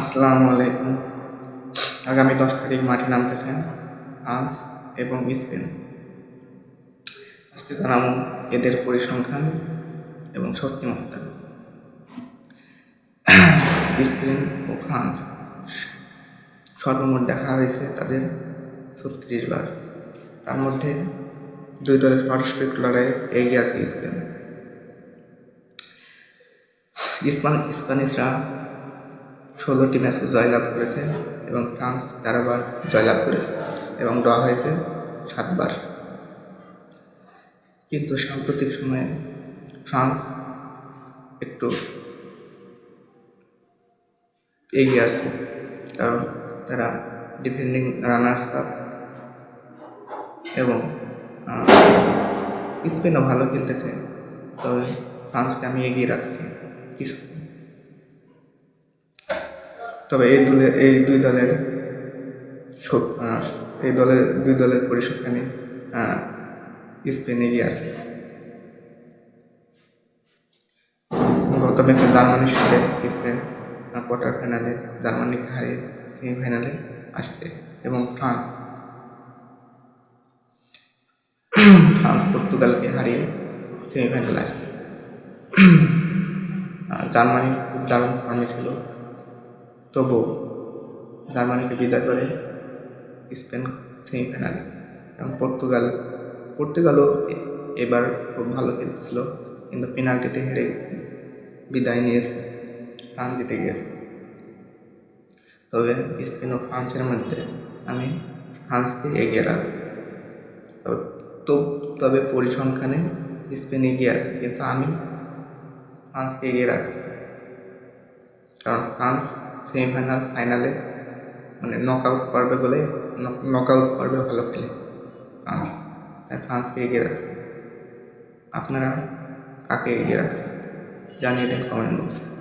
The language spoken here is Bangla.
আসসালামু আলাইকুম। আগামী দশ তারিখ মাঠে নামতেছেন ফ্রান্স এবং স্পেন। আজকে জানাব এদের পরিসংখ্যান এবং শক্তিমত্তা স্পেন ও ফ্রান্স সর্বমোট দেখা হয়েছে তাদের ছত্রিশ বার। তার মধ্যে দুই দলের পারস্পরিক লড়াইয়ে এগিয়ে আছে স্পেন। স্পান স্প্যানিশরা ষোলোটি ম্যাচে জয়লাভ করেছে এবং ফ্রান্স তেরোবার জয়লাভ করেছে এবং ড্র হয়েছে সাতবার। কিন্তু সাম্প্রতিক সময়ে ফ্রান্স একটু এগিয়ে আছে কারণ তারা ডিফেন্ডিং রানার্স কাপ এবং স্পেনও ভালো খেলতেছে, তবে ফ্রান্সকে আমি এগিয়ে রাখছি। কিছু তবে এই দলের এই দুই দলের এই দলের, দুই দলের পরিসংখ্যানে স্পেন এগিয়ে আছে গত ম্যাচে জার্মানির সাথে স্পেন কোয়ার্টার ফাইনালে জার্মানিকে হারিয়ে সেমিফাইনালে আসছে এবং ফ্রান্স ফ্রান্স পর্তুগালকে হারিয়ে সেমিফাইনালে আসছে। জার্মানি খুব দারুণ ফর্মে ছিল তবু জার্মানিকে বিদায় করে স্পেন সেমিফাইনালে। এবং পর্তুগাল, পর্তুগালও এবার খুব ভালো খেলছিল কিন্তু পেনাল্টিতে হেরে বিদায় নিয়েছে ফ্রান্স জিতে গিয়েছে। তবে স্পেন ও ফ্রান্সের মধ্যে, আমি ফ্রান্সকে এগিয়ে রাখি তো, তবে পরিসংখ্যানে স্পেন এগিয়ে আছে, কিন্তু আমি ফ্রান্সকে এগিয়ে রাখছি। কারণ ফ্রান্স সেমিফাইনাল ফাইনালে মানে নক আউট করবে বলে নক আউট পারবে ভালো খেলে। ফ্রান্স। তাই ফ্রান্সকে এগিয়ে রাখছে। আপনারা কাকে এগিয়ে রাখছেন? জানিয়ে দিন কমেন্ট বক্সে